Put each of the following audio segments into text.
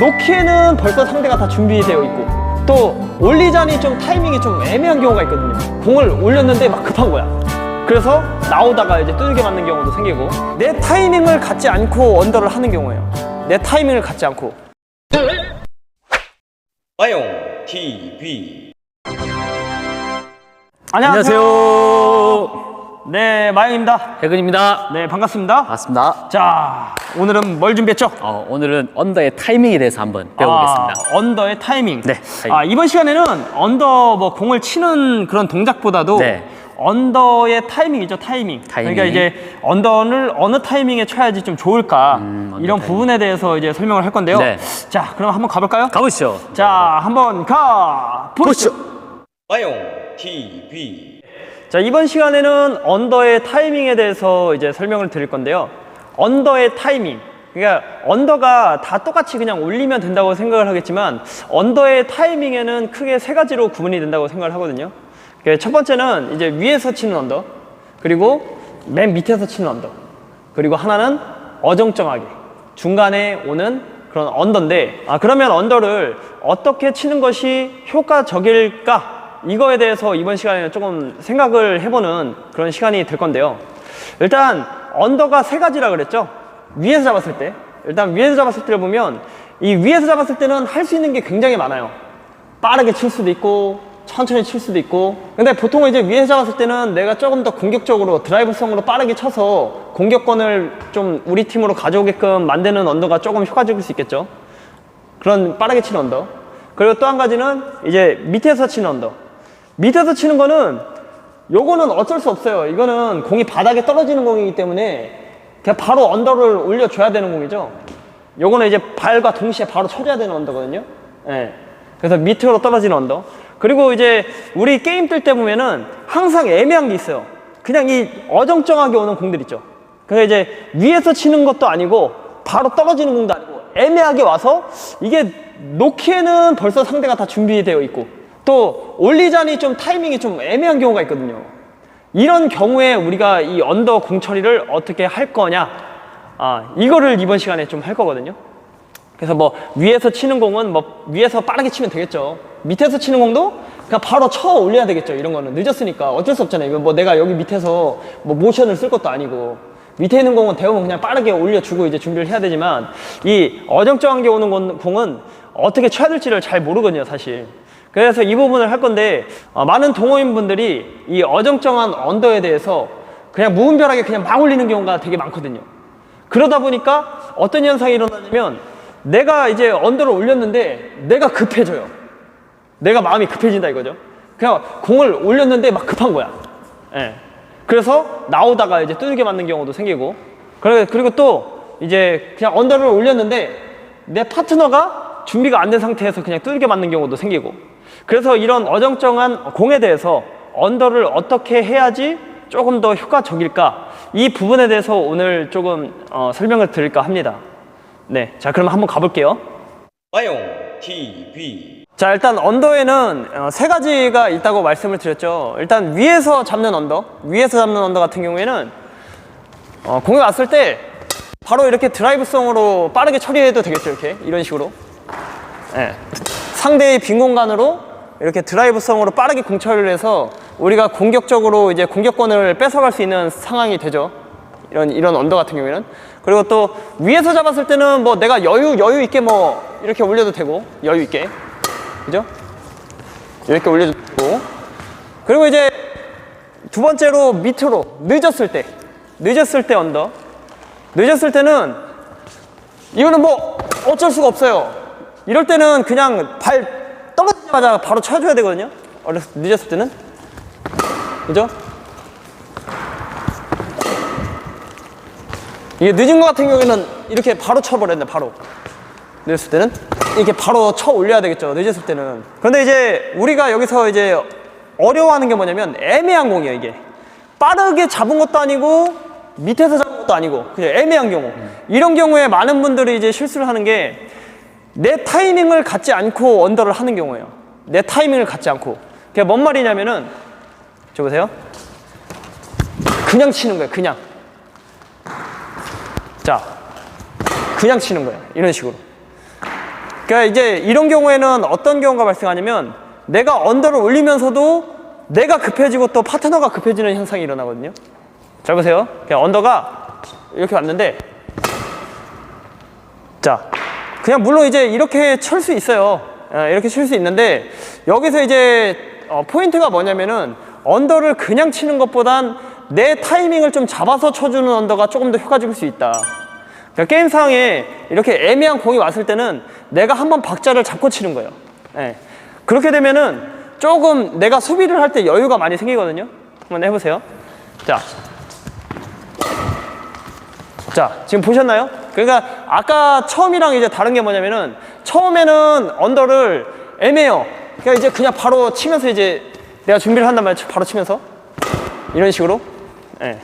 놓기에는 벌써 상대가 다 준비되어 있고 또 올리자니 좀 타이밍이 좀 애매한 경우가 있거든요. 공을 올렸는데 막 급한 거야. 그래서 나오다가 이제 두들겨 맞는 경우도 생기고 내 타이밍을 갖지 않고 언더를 하는 경우예요. 내 타이밍을 갖지 않고 아용 TV 안녕하세요. 네, 마영입니다. 해근입니다. 네, 반갑습니다. 반갑습니다. 자, 오늘은 뭘 준비했죠? 어, 오늘은 언더의 타이밍에 대해서 한번 배워보겠습니다. 아, 언더의 타이밍. 네, 타이밍. 아, 이번 시간에는 언더 뭐 공을 치는 그런 동작보다도 네. 언더의 타이밍이죠, 타이밍. 타이밍. 그러니까 이제 언더를 어느 타이밍에 쳐야지 좀 좋을까 음, 이런 타이밍. 부분에 대해서 이제 설명을 할 건데요. 네. 자, 그럼 한번 가볼까요? 가보시죠. 자, 한번 가 보시죠. 아용 TV 자, 이번 시간에는 언더의 타이밍에 대해서 이제 설명을 드릴 건데요. 언더의 타이밍. 그러니까 언더가 다 똑같이 그냥 올리면 된다고 생각을 하겠지만 언더의 타이밍에는 크게 세 가지로 구분이 된다고 생각을 하거든요. 그첫 번째는 이제 위에서 치는 언더, 그리고 맨 밑에서 치는 언더, 그리고 하나는 어정쩡하게 중간에 오는 그런 언더인데 아 그러면 언더를 어떻게 치는 것이 효과적일까? 이거에 대해서 이번 시간에 조금 생각을 해보는 그런 시간이 될 건데요. 일단 언더가 세 가지라 그랬죠. 위에서 잡았을 때 일단 위에서 잡았을 때를 보면 이 위에서 잡았을 때는 할 수 있는 게 굉장히 많아요. 빠르게 칠 수도 있고 천천히 칠 수도 있고 근데 보통 이제 위에서 잡았을 때는 내가 조금 더 공격적으로 드라이브성으로 빠르게 쳐서 공격권을 좀 우리 팀으로 가져오게끔 만드는 언더가 조금 효과적일 수 있겠죠 그런 빠르게 치는 언더 그리고 또 한 가지는 이제 밑에서 치는 언더 밑에서 치는 거는 요거는 어쩔 수 없어요 이거는 공이 바닥에 떨어지는 공이기 때문에 그냥 바로 언더를 올려줘야 되는 공이죠 요거는 이제 발과 동시에 바로 쳐줘야 되는 언더거든요. 예. 그래서 밑으로 떨어지는 언더. 그리고 이제 우리 게임 뜰 때 보면은 항상 애매한 게 있어요. 그냥 이 어정쩡하게 오는 공들 있죠. 그래서 이제 위에서 치는 것도 아니고 바로 떨어지는 공도 아니고 애매하게 와서 이게 놓기에는 벌써 상대가 다 준비되어 있고 또 올리자니 좀 타이밍이 좀 애매한 경우가 있거든요. 이런 경우에 우리가 이 언더 공 처리를 어떻게 할 거냐 아, 이거를 이번 시간에 좀 할 거거든요. 그래서 뭐 위에서 치는 공은 뭐 위에서 빠르게 치면 되겠죠. 밑에서 치는 공도 그냥 바로 쳐 올려야 되겠죠. 이런 거는 늦었으니까 어쩔 수 없잖아요. 이거 뭐 내가 여기 밑에서 뭐 모션을 쓸 것도 아니고 밑에 있는 공은 대부분 그냥 빠르게 올려주고 이제 준비를 해야 되지만 이 어정쩡한 게 오는 공- 공은 어떻게 쳐야 될지를 잘 모르거든요, 사실. 그래서 이 부분을 할 건데 어, 많은 동호인분들이 이 어정쩡한 언더에 대해서 그냥 무분별하게 그냥 막 올리는 경우가 되게 많거든요. 그러다 보니까 어떤 현상이 일어나냐면 내가 이제 언더를 올렸는데 내가 급해져요. 내가 마음이 급해진다 이거죠. 그냥 공을 올렸는데 막 급한 거야. 예. 그래서 나오다가 이제 두들겨 맞는 경우도 생기고 그리고 또 이제 그냥 언더를 올렸는데 내 파트너가 준비가 안 된 상태에서 그냥 두들겨 맞는 경우도 생기고 그래서 이런 어정쩡한 공에 대해서 언더를 어떻게 해야지 조금 더 효과적일까 이 부분에 대해서 오늘 조금 어, 설명을 드릴까 합니다. 네, 자 그럼 한번 가볼게요. 아용 TV 자 일단 언더에는 어, 세 가지가 있다고 말씀을 드렸죠. 일단 위에서 잡는 언더, 위에서 잡는 언더 같은 경우에는 어, 공이 왔을 때 바로 이렇게 드라이브성으로 빠르게 처리해도 되겠죠. 이렇게 이런 식으로. 예. 상대의 빈 공간으로 이렇게 드라이브성으로 빠르게 공 처리를 해서 우리가 공격적으로 이제 공격권을 뺏어갈 수 있는 상황이 되죠. 이런 이런 언더 같은 경우에는 그리고 또 위에서 잡았을 때는 뭐 내가 여유 여유 있게 뭐 이렇게 올려도 되고 여유 있게 그죠? 이렇게 올려도 되고 그리고 이제 두 번째로 밑으로 늦었을 때 늦었을 때 언더 늦었을 때는 이거는 뭐 어쩔 수가 없어요. 이럴 때는 그냥 발 떨어지자마자 바로 쳐줘야 되거든요. 어렸을 때, 늦었을 때는. 그죠? 이게 늦은 것 같은 경우에는 이렇게 바로 쳐버렸네, 바로. 늦었을 때는 이렇게 바로 쳐 올려야 되겠죠. 늦었을 때는. 그런데 이제 우리가 여기서 이제 어려워하는 게 뭐냐면 애매한 공이에요, 이게. 빠르게 잡은 것도 아니고 밑에서 잡은 것도 아니고 그냥 애매한 경우. 이런 경우에 많은 분들이 이제 실수를 하는 게 내 타이밍을 갖지 않고 언더를 하는 경우예요. 내 타이밍을 갖지 않고. 그게 뭔 말이냐면은 저 보세요. 그냥 치는 거예요. 그냥. 자, 그냥 치는 거예요. 이런 식으로. 그러니까 이제 이런 경우에는 어떤 경우가 발생하냐면 내가 언더를 올리면서도 내가 급해지고 또 파트너가 급해지는 현상이 일어나거든요. 잘 보세요. 그냥 언더가 이렇게 왔는데 자, 그냥 물론 이제 이렇게 칠 수 있어요. 예, 이렇게 칠 수 있는데 여기서 이제 어, 포인트가 뭐냐면은 언더를 그냥 치는 것보단 내 타이밍을 좀 잡아서 쳐주는 언더가 조금 더 효과적일 수 있다. 그러니까 게임상에 이렇게 애매한 공이 왔을 때는 내가 한번 박자를 잡고 치는 거예요. 예. 그렇게 되면은 조금 내가 수비를 할 때 여유가 많이 생기거든요. 한번 해보세요. 자, 자, 지금 보셨나요? 그러니까 아까 처음이랑 이제 다른 게 뭐냐면은 처음에는 언더를 애매해요. 그러니까 이제 그냥 바로 치면서 이제 내가 준비를 한단 말이야. 바로 치면서 이런 식으로. 예.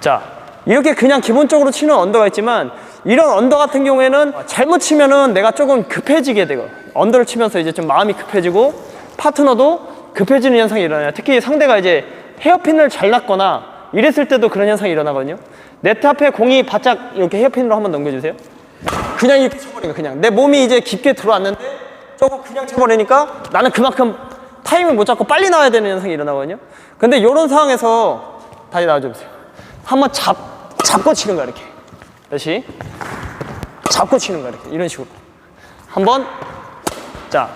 자, 이렇게 그냥 기본적으로 치는 언더가 있지만 이런 언더 같은 경우에는 잘못 치면은 내가 조금 급해지게 되고 언더를 치면서 이제 좀 마음이 급해지고 파트너도 급해지는 현상이 일어나요. 특히 상대가 이제 헤어핀을 잘 놨거나 이랬을 때도 그런 현상이 일어나거든요. 네트 앞에 공이 바짝 이렇게 헤어핀으로 한번 넘겨주세요. 그냥 이렇게 쳐버리는 거야, 그냥. 내 몸이 이제 깊게 들어왔는데 저거 그냥 쳐버리니까 나는 그만큼 타이밍을 못 잡고 빨리 나와야 되는 현상이 일어나거든요. 근데 이런 상황에서 다시 나와주세요. 한번 잡, 잡고 치는 거야, 이렇게. 다시. 잡고 치는 거야, 이렇게. 이런 식으로. 한번. 자,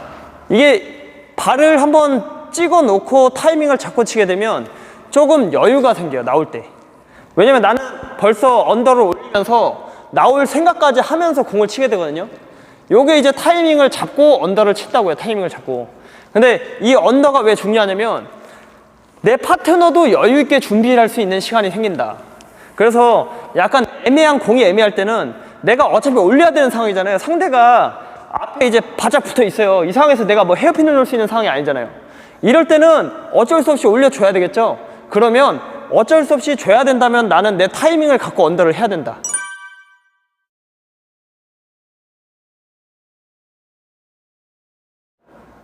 이게 발을 한번 찍어 놓고 타이밍을 잡고 치게 되면 조금 여유가 생겨요, 나올 때. 왜냐면 나는 벌써 언더를 올리면서 나올 생각까지 하면서 공을 치게 되거든요. 요게 이제 타이밍을 잡고 언더를 친다고요, 타이밍을 잡고. 근데 이 언더가 왜 중요하냐면 내 파트너도 여유 있게 준비를 할 수 있는 시간이 생긴다. 그래서 약간 애매한 공이 애매할 때는 내가 어차피 올려야 되는 상황이잖아요. 상대가 앞에 이제 바짝 붙어 있어요. 이 상황에서 내가 뭐 헤어핀을 넣을 수 있는 상황이 아니잖아요. 이럴 때는 어쩔 수 없이 올려줘야 되겠죠. 그러면 어쩔 수 없이 줘야 된다면 나는 내 타이밍을 갖고 언더를 해야 된다.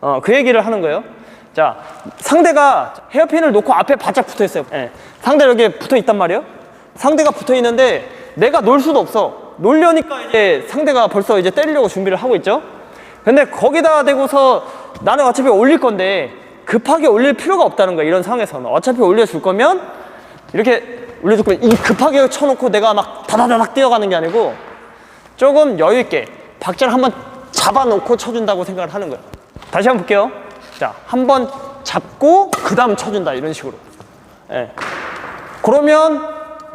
어, 그 얘기를 하는 거예요. 자, 상대가 헤어핀을 놓고 앞에 바짝 붙어 있어요. 예. 상대가 여기 붙어 있단 말이에요. 상대가 붙어 있는데 내가 놀 수도 없어. 놀려니까 이제 상대가 벌써 이제 때리려고 준비를 하고 있죠. 근데 거기다 대고서 나는 어차피 올릴 건데 급하게 올릴 필요가 없다는 거야. 이런 상황에서는. 어차피 올려줄 거면 이렇게 올려줄 거면 이 급하게 쳐놓고 내가 막 다다다닥 뛰어가는 게 아니고 조금 여유 있게 박자를 한번 잡아놓고 쳐준다고 생각을 하는 거예요. 다시 한번 볼게요. 자, 한번 잡고 그 다음 쳐준다 이런 식으로. 예. 그러면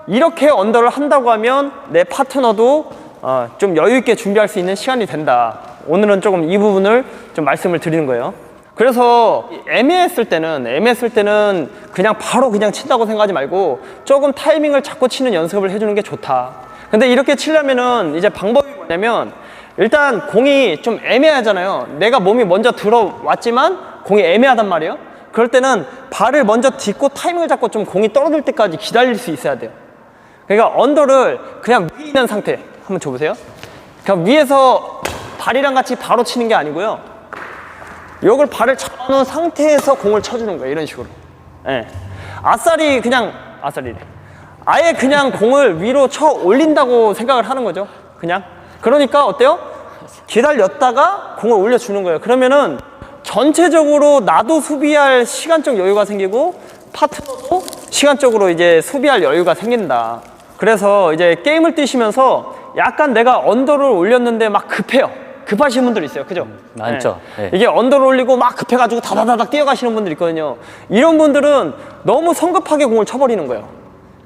이렇게 언더를 한다고 하면 내 파트너도 어, 좀 여유 있게 준비할 수 있는 시간이 된다. 오늘은 조금 이 부분을 좀 말씀을 드리는 거예요. 그래서 애매했을 때는 애매했을 때는 그냥 바로 그냥 친다고 생각하지 말고 조금 타이밍을 잡고 치는 연습을 해주는 게 좋다. 근데 이렇게 치려면은 이제 방법이 뭐냐면 일단 공이 좀 애매하잖아요. 내가 몸이 먼저 들어왔지만 공이 애매하단 말이에요. 그럴 때는 발을 먼저 딛고 타이밍을 잡고 좀 공이 떨어질 때까지 기다릴 수 있어야 돼요. 그러니까 언더를 그냥 위에 있는 상태 한번 줘보세요. 그냥 위에서 발이랑 같이 바로 치는 게 아니고요. 요걸 발을 잡아놓은 상태에서 공을 쳐주는 거예요. 이런 식으로. 예. 아싸리 그냥 아싸리래. 아예 그냥 공을 위로 쳐 올린다고 생각을 하는 거죠. 그냥. 그러니까 어때요? 기다렸다가 공을 올려주는 거예요. 그러면은 전체적으로 나도 수비할 시간적 여유가 생기고 파트너도 시간적으로 이제 수비할 여유가 생긴다. 그래서 이제 게임을 뛰시면서 약간 내가 언더를 올렸는데 막 급해요. 급하신 분들 있어요. 그죠? 많죠. 네. 이게 언더를 올리고 막 급해가지고 다다다닥 뛰어가시는 분들 있거든요. 이런 분들은 너무 성급하게 공을 쳐버리는 거예요.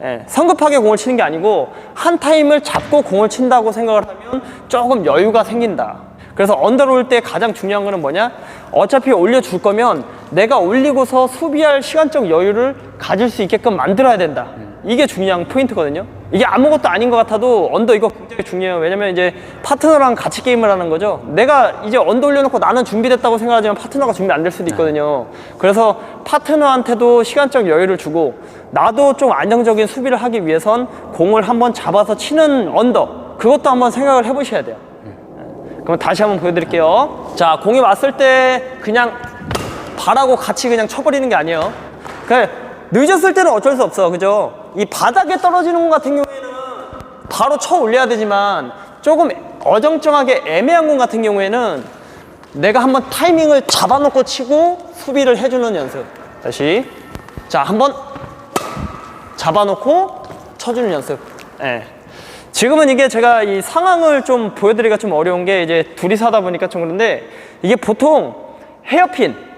예, 성급하게 공을 치는 게 아니고 한 타임을 잡고 공을 친다고 생각을 하면 조금 여유가 생긴다. 그래서 언더를 올 때 가장 중요한 거는 뭐냐? 어차피 올려줄 거면 내가 올리고서 수비할 시간적 여유를 가질 수 있게끔 만들어야 된다. 이게 중요한 포인트거든요. 이게 아무것도 아닌 것 같아도 언더 이거 굉장히 중요해요. 왜냐면 이제 파트너랑 같이 게임을 하는 거죠. 내가 이제 언더 올려놓고 나는 준비됐다고 생각하지만 파트너가 준비 안 될 수도 있거든요. 그래서 파트너한테도 시간적 여유를 주고 나도 좀 안정적인 수비를 하기 위해선 공을 한번 잡아서 치는 언더 그것도 한번 생각을 해보셔야 돼요. 그럼 다시 한번 보여드릴게요. 자, 공이 왔을 때 그냥 발하고 같이 그냥 쳐버리는 게 아니에요. 그 늦었을 때는 어쩔 수 없어, 그죠? 이 바닥에 떨어지는 것 같은 경우에는 바로 쳐 올려야 되지만 조금 어정쩡하게 애매한 공 같은 경우에는 내가 한번 타이밍을 잡아놓고 치고 수비를 해주는 연습. 다시. 자, 한번 잡아놓고 쳐주는 연습. 예. 지금은 이게 제가 이 상황을 좀 보여드리기가 좀 어려운 게 이제 둘이서 하다 보니까 좀 그런데 이게 보통 헤어핀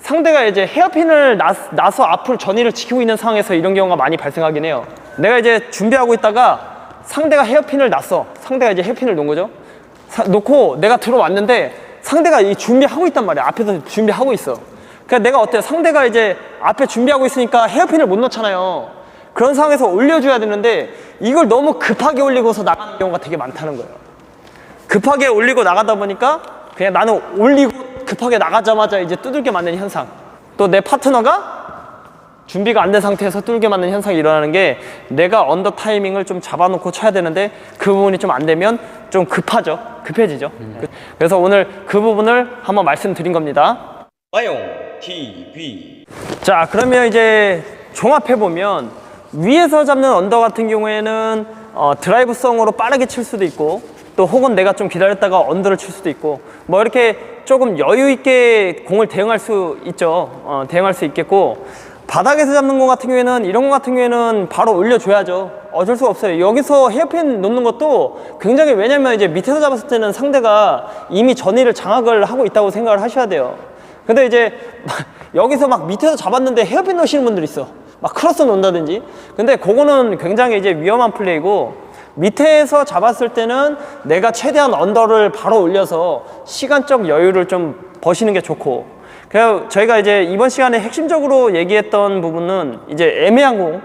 상대가 이제 헤어핀을 놔, 놔서 앞으로 전위를 지키고 있는 상황에서 이런 경우가 많이 발생하긴 해요. 내가 이제 준비하고 있다가 상대가 헤어핀을 놨어. 상대가 이제 헤어핀을 놓은 거죠. 사- 놓고 내가 들어왔는데 상대가 이 준비하고 있단 말이야. 앞에서 준비하고 있어. 그러니까 내가 어때요? 상대가 이제 앞에 준비하고 있으니까 헤어핀을 못 놓잖아요. 그런 상황에서 올려줘야 되는데 이걸 너무 급하게 올리고서 나가는 경우가 되게 많다는 거예요. 급하게 올리고 나가다 보니까 그냥 나는 올리고 급하게 나가자마자 이제 두들겨 맞는 현상. 또 내 파트너가 준비가 안 된 상태에서 뚫게 맞는 현상이 일어나는 게 내가 언더 타이밍을 좀 잡아놓고 쳐야 되는데 그 부분이 좀 안 되면 좀 급하죠. 급해지죠. 그래서 오늘 그 부분을 한번 말씀드린 겁니다. 마용 TV 자, 그러면 이제 종합해 보면 위에서 잡는 언더 같은 경우에는 어, 드라이브성으로 빠르게 칠 수도 있고 또 혹은 내가 좀 기다렸다가 언더를 칠 수도 있고 뭐 이렇게 조금 여유 있게 공을 대응할 수 있죠. 어, 대응할 수 있겠고 바닥에서 잡는 공 같은 경우에는 이런 공 같은 경우에는 바로 올려줘야죠. 어쩔 수가 없어요. 여기서 헤어핀 놓는 것도 굉장히 왜냐면 이제 밑에서 잡았을 때는 상대가 이미 전위를 장악을 하고 있다고 생각을 하셔야 돼요. 근데 이제 여기서 막 밑에서 잡았는데 헤어핀 넣으시는 분들 있어. 막 크로스 놓는다든지. 근데 그거는 굉장히 이제 위험한 플레이고 밑에서 잡았을 때는 내가 최대한 언더를 바로 올려서 시간적 여유를 좀 버시는 게 좋고. 그래서 저희가 이제 이번 시간에 핵심적으로 얘기했던 부분은 이제 애매한 공,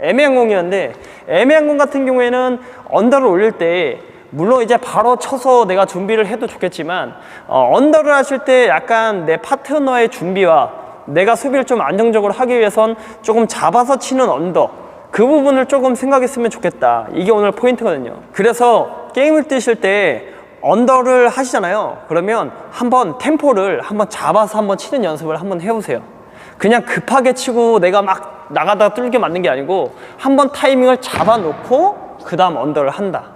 애매한 공이었는데 애매한 공 같은 경우에는 언더를 올릴 때 물론 이제 바로 쳐서 내가 준비를 해도 좋겠지만 어, 언더를 하실 때 약간 내 파트너의 준비와 내가 수비를 좀 안정적으로 하기 위해선 조금 잡아서 치는 언더 그 부분을 조금 생각했으면 좋겠다. 이게 오늘 포인트거든요. 그래서 게임을 뛰실 때 언더를 하시잖아요. 그러면 한번 템포를 한번 잡아서 한번 치는 연습을 한번 해보세요. 그냥 급하게 치고 내가 막 나가다가 뚫게 맞는 게 아니고 한번 타이밍을 잡아놓고 그 다음 언더를 한다.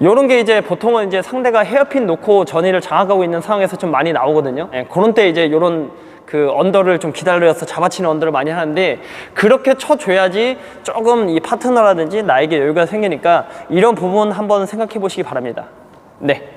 요런 게 이제 보통은 이제 상대가 헤어핀 놓고 전위를 장악하고 있는 상황에서 좀 많이 나오거든요. 예, 그런 때 이제 요런 그 언더를 좀 기다려서 잡아치는 언더를 많이 하는데 그렇게 쳐줘야지 조금 이 파트너라든지 나에게 여유가 생기니까 이런 부분 한번 생각해 보시기 바랍니다. 네.